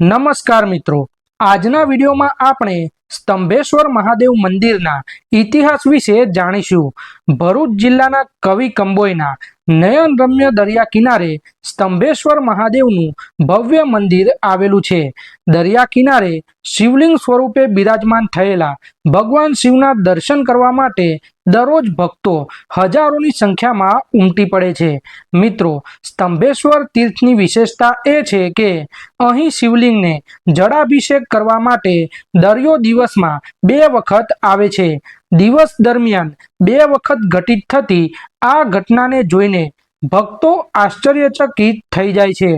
નમસ્કાર મિત્રો. આજના વિડીયોમાં આપણે સ્તંભેશ્વર મહાદેવ મંદિરના ઇતિહાસ વિશે જાણીશું. ભરૂચ જિલ્લાના કવિ કંબોયના નયનરમ્ય દરિયા કિનારે સ્તંભેશ્વર મહાદેવનું ભવ્ય મંદિર આવેલું છે. દરિયા કિનારે શિવલિંગ સ્વરૂપે બિરાજમાન થયેલા ભગવાન શિવના દર્શન કરવા માટે દરરોજ ભક્તો હજારોની સંખ્યામાં ઉમટી પડે છે. મિત્રો, સ્તંભેશ્વર તીર્થની વિશેષતા એ છે કે અહીં શિવલિંગને જળાભિષેક કરવા માટે દરિયો દિવસમાં બે વખત આવે છે. દિવસ દરમિયાન બે વખત ઘટિત થતી આ ઘટનાને જોઈને ભક્તો આશ્ચર્યચકિત થઈ જાય છે.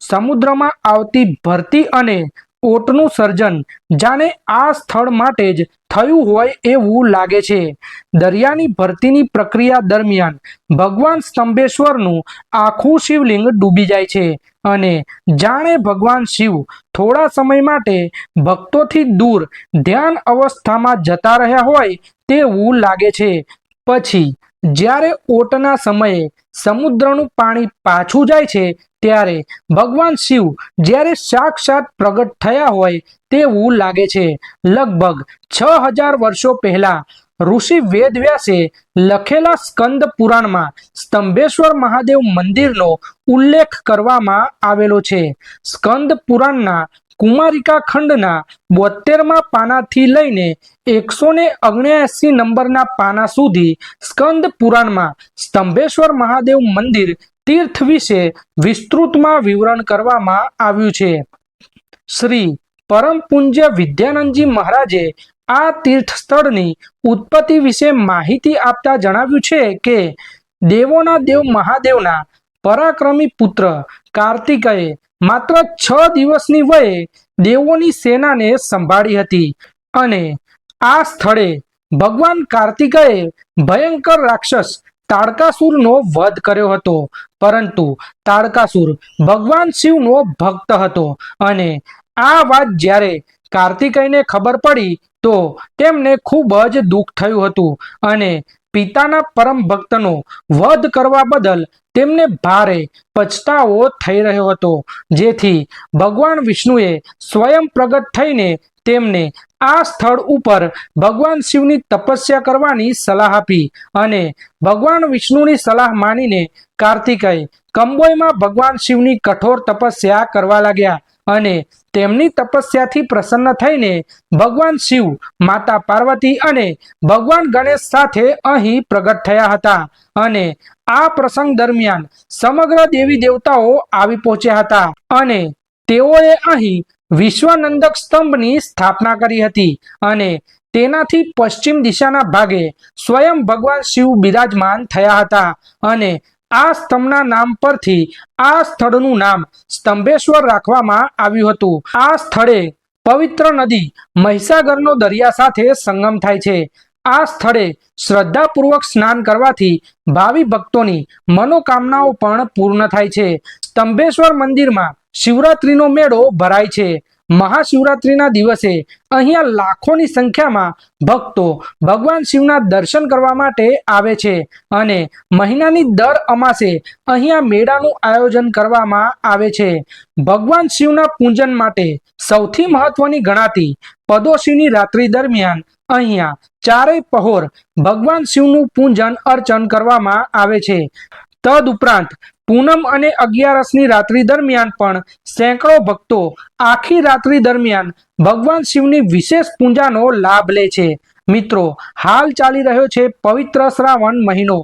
સમુદ્રમાં આવતી ભરતી અને ઓટનું સર્જન જાણે આ સ્થળ માટે જ થયું હોય એવું લાગે છે. દરિયાની ભરતીની પ્રક્રિયા દરમિયાન ભગવાન સ્તંભેશ્વરનું આખું શિવલિંગ ડૂબી જાય છે. અને જાણે ભગવાન શિવ થોડા સમય માટે ભક્તોથી દૂર ધ્યાન અવસ્થામાં જતા રહ્યા હોય તેવું લાગે છે. પછી જ્યારે ઓટના સમયે સમુદ્રનું પાણી પાછું જાય છે, ત્યારે ભગવાન શિવ જ્યારે સાક્ષાત પ્રગટ થયા હોય તેવું લાગે છે. લગભગ છ હજાર વર્ષો પહેલા ઋષિ વેદવ્યાસે લખેલા સ્કંદ પુરાણમાં સ્તંભેશ્વર મહાદેવ મંદિરનો ઉલ્લેખ કરવામાં આવેલો છે. સ્કંદ પુરાણના કુમારિકા ખંડના બોતેરમાં પાનાથી લઈને એકસો ને ઓગણ્યાસી નંબરના પાના સુધી સ્કંદ પુરાણમાં સ્તંભેશ્વર મહાદેવ મંદિર તીર્થ વિશે વિસ્તૃતમાં વિવરણ કરવામાં આવ્યું છે. શ્રી પરમ પૂજ્ય વિદ્યાનંદજી મહારાજે આ તીર્થ સ્થળની ઉત્પત્તિ વિશે માહિતી આપતા જણાવ્યું છે કે દેવોના દેવ મહાદેવના પરાક્રમી પુત્ર કાર્તિકએ માત્ર છ દિવસની વયે દેવોની સેનાને સંભાળી હતી અને આ સ્થળે ભગવાન કાર્તિકએ ભયંકર રાક્ષસ તાડકાસુરનો વધ કર્યો હતો. પરંતુ તાડકાસુર ભગવાન શિવનો ભક્ત હતો અને આ વાત જ્યારે કાર્તિકેયને ખબર પડી તો તેમને ખૂબ જ દુઃખ થયું હતું અને પિતાના પરમ ભક્તનો વધ કરવા બદલ તેમને ભારે પછતાવો થઈ રહ્યો હતો. જેથી ભગવાન વિષ્ણુએ સ્વયં પ્રગટ થઈને તેમને આ સ્થળ ઉપર ભગવાન શિવની તપસ્યા કરવાની સલાહ આપી અને ભગવાન વિષ્ણુની સલાહ માનીને કાર્તિકેય કંબોયમાં ભગવાન શિવની કઠોર તપસ્યા કરવા લાગ્યા. અને તેમની તપસ્યાથી પ્રસન્ન થઈને ભગવાન શિવ, માતા પાર્વતી અને ભગવાન ગણેશ સાથે અહીં પ્રગટ થયા હતા અને આ પ્રસંગ દરમિયાન સમગ્ર દેવી દેવતાઓ આવી પહોંચ્યા હતા અને તેઓએ અહીં વિશ્વનંદક સ્તંભની સ્થાપના કરી હતી અને તેનાથી પશ્ચિમ દિશાના ભાગે સ્વયં ભગવાન શિવ બિરાજમાન થયા હતા અને આ સ્તંભના નામ પરથી આ સ્થળનું નામ સ્તંભેશ્વર રાખવામાં આવ્યું હતું. આ સ્થળે પવિત્ર નદી મહિસાગરનો દરિયા સાથે સંગમ થાય છે. આ સ્થળે શ્રદ્ધાપૂર્વક સ્નાન કરવાથી ભાવિ ભક્તોની મનોકામનાઓ પણ પૂર્ણ થાય છે. સ્તંભેશ્વર મંદિરમાં શિવરાત્રીનો મેળો ભરાય છે. મહાશિવરાત્રિના દિવસે અહીંયા લાખોની સંખ્યામાં ભક્તો ભગવાન શિવના દર્શન કરવા માટે આવે છે અને મહિનાની દર અમાસે અહીંયા મેળાનું આયોજન કરવામાં આવે છે. ભગવાન શિવના પૂજન માટે સૌથી મહત્વની ગણાતી પદોશીની રાત્રિ દરમિયાન અહીંયા ચારેય પહોર ભગવાન શિવનું પૂજન અર્ચન કરવામાં આવે છે. તદ ઉપરાંત પૂનમ અને અગિયારસની રાત્રિ દરમિયાન પણ સેંકડો ભક્તો આખી રાત્રિ દરમિયાન ભગવાન શિવની વિશેષ પૂજાનો લાભ લે છે. મિત્રો, હાલ ચાલી રહ્યો છે પવિત્ર શ્રાવણ મહિનો.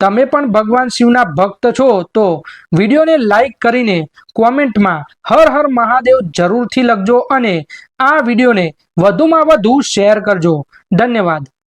તમે પણ ભગવાન શિવના ભક્ત છો તો વિડીયોને લાઈક કરીને કોમેન્ટમાં હર હર મહાદેવ જરૂરથી લખજો અને આ વિડીયોને વધુમાં વધુ શેર કરજો. ધન્યવાદ.